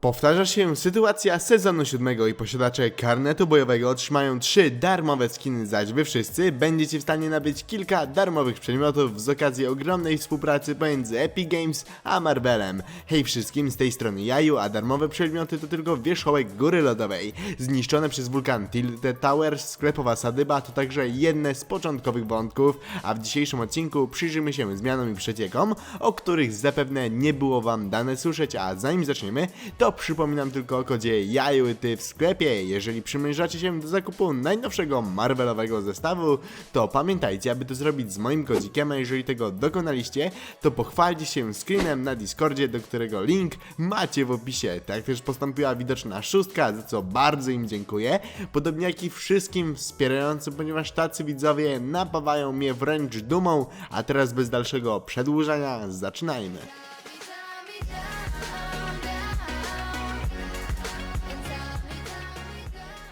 Powtarza się sytuacja sezonu siódmego i posiadacze karnetu bojowego otrzymają trzy darmowe skiny, zaś wy wszyscy będziecie w stanie nabyć kilka darmowych przedmiotów z okazji ogromnej współpracy pomiędzy Epic Games a Marvelem. Hej wszystkim, z tej strony Jaju, a darmowe przedmioty to tylko wierzchołek góry lodowej. Zniszczone przez wulkan Tilted Towers, sklepowa sadyba to także jedne z początkowych wątków, a w dzisiejszym odcinku przyjrzymy się zmianom i przeciekom, o których zapewne nie było wam dane słyszeć, a zanim zaczniemy, to przypominam tylko o kodzie JAJUTY w sklepie. Jeżeli przymierzacie się do zakupu najnowszego Marvelowego zestawu, to pamiętajcie, aby to zrobić z moim kodzikiem, a jeżeli tego dokonaliście, to pochwalcie się screenem na Discordzie, do którego link macie w opisie. Tak też postąpiła widoczna szóstka, za co bardzo im dziękuję. Podobnie jak i wszystkim wspierającym, ponieważ tacy widzowie napawają mnie wręcz dumą, a teraz bez dalszego przedłużania zaczynajmy.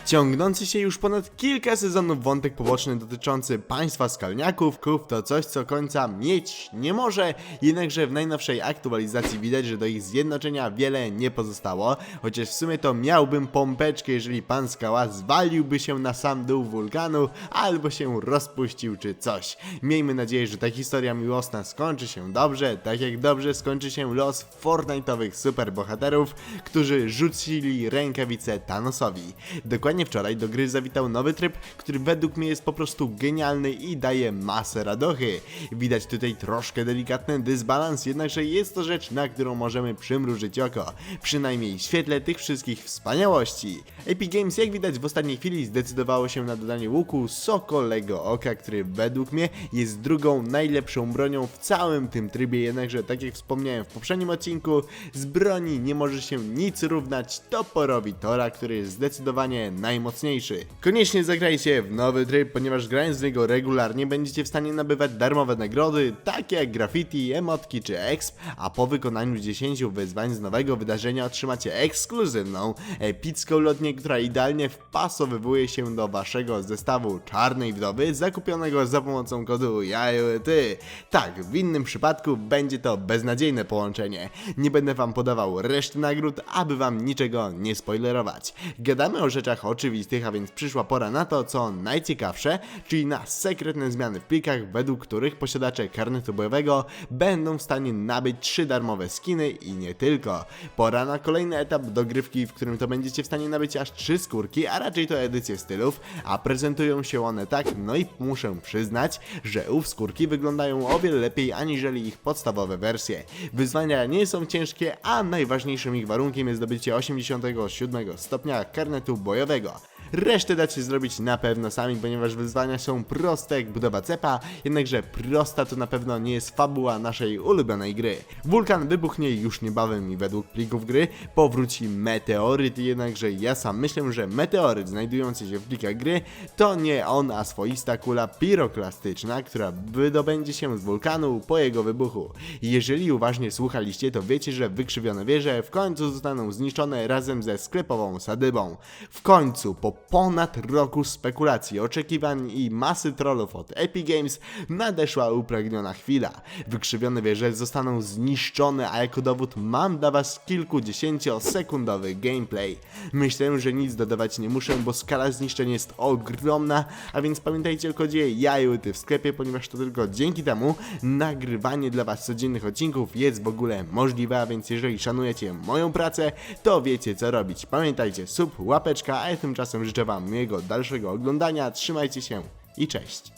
Ciągnący się już ponad kilka sezonów wątek poboczny dotyczący państwa skalniaków, krów to coś, co końca mieć nie może, jednakże w najnowszej aktualizacji widać, że do ich zjednoczenia wiele nie pozostało, chociaż w sumie to miałbym pompeczkę, jeżeli pan skała zwaliłby się na sam dół wulkanu, albo się rozpuścił czy coś. Miejmy nadzieję, że ta historia miłosna skończy się dobrze, tak jak dobrze skończy się los Fortnite'owych superbohaterów, którzy rzucili rękawice Thanosowi. Dokładnie wczoraj do gry zawitał nowy tryb, który według mnie jest po prostu genialny i daje masę radochy. Widać tutaj troszkę delikatny dysbalans, jednakże jest to rzecz, na którą możemy przymrużyć oko. Przynajmniej w świetle tych wszystkich wspaniałości. Epic Games jak widać w ostatniej chwili zdecydowało się na dodanie łuku Sokolego Oka, który według mnie jest drugą najlepszą bronią w całym tym trybie, jednakże tak jak wspomniałem w poprzednim odcinku, z broni nie może się nic równać toporowi Tora, który jest zdecydowanie najmocniejszy. Koniecznie zagrajcie w nowy tryb, ponieważ grając w niego regularnie będziecie w stanie nabywać darmowe nagrody, takie jak graffiti, emotki czy exp, a po wykonaniu 10 wyzwań z nowego wydarzenia otrzymacie ekskluzywną, epicką lotnię, która idealnie wpasowywuje się do waszego zestawu Czarnej Wdowy, zakupionego za pomocą kodu JAJOTY. Tak, w innym przypadku będzie to beznadziejne połączenie. Nie będę wam podawał reszty nagród, aby wam niczego nie spoilerować. Gadamy o rzeczach oczywistych, a więc przyszła pora na to, co najciekawsze, czyli na sekretne zmiany w plikach, według których posiadacze karnetu bojowego będą w stanie nabyć trzy darmowe skiny i nie tylko. Pora na kolejny etap dogrywki, w którym to będziecie w stanie nabyć aż trzy skórki, a raczej to edycje stylów, a prezentują się one tak, no i muszę przyznać, że ów skórki wyglądają o wiele lepiej aniżeli ich podstawowe wersje. Wyzwania nie są ciężkie, a najważniejszym ich warunkiem jest zdobycie 87 stopnia karnetu bojowego. 이거 Resztę dacie zrobić na pewno sami, ponieważ wyzwania są proste jak budowa cepa, jednakże prosta to na pewno nie jest fabuła naszej ulubionej gry. Wulkan wybuchnie już niebawem i według plików gry powróci meteoryt, jednakże ja sam myślę, że meteoryt znajdujący się w plikach gry to nie on, a swoista kula piroklastyczna, która wydobędzie się z wulkanu po jego wybuchu. Jeżeli uważnie słuchaliście, to wiecie, że wykrzywione wieże w końcu zostaną zniszczone razem ze sklepową sadybą. W końcu, po ponad roku spekulacji, oczekiwań i masy trollów od Epic Games nadeszła upragniona chwila. Wykrzywione wieże zostaną zniszczone, a jako dowód mam dla was kilkudziesięciosekundowy gameplay. Myślę, że nic dodawać nie muszę, bo skala zniszczeń jest ogromna, a więc pamiętajcie o kodzie JAJUTY w sklepie, ponieważ to tylko dzięki temu nagrywanie dla was codziennych odcinków jest w ogóle możliwe, a więc jeżeli szanujecie moją pracę, to wiecie co robić. Pamiętajcie, sub, łapeczka, a ja tymczasem życzę wam miłego dalszego oglądania, trzymajcie się i cześć!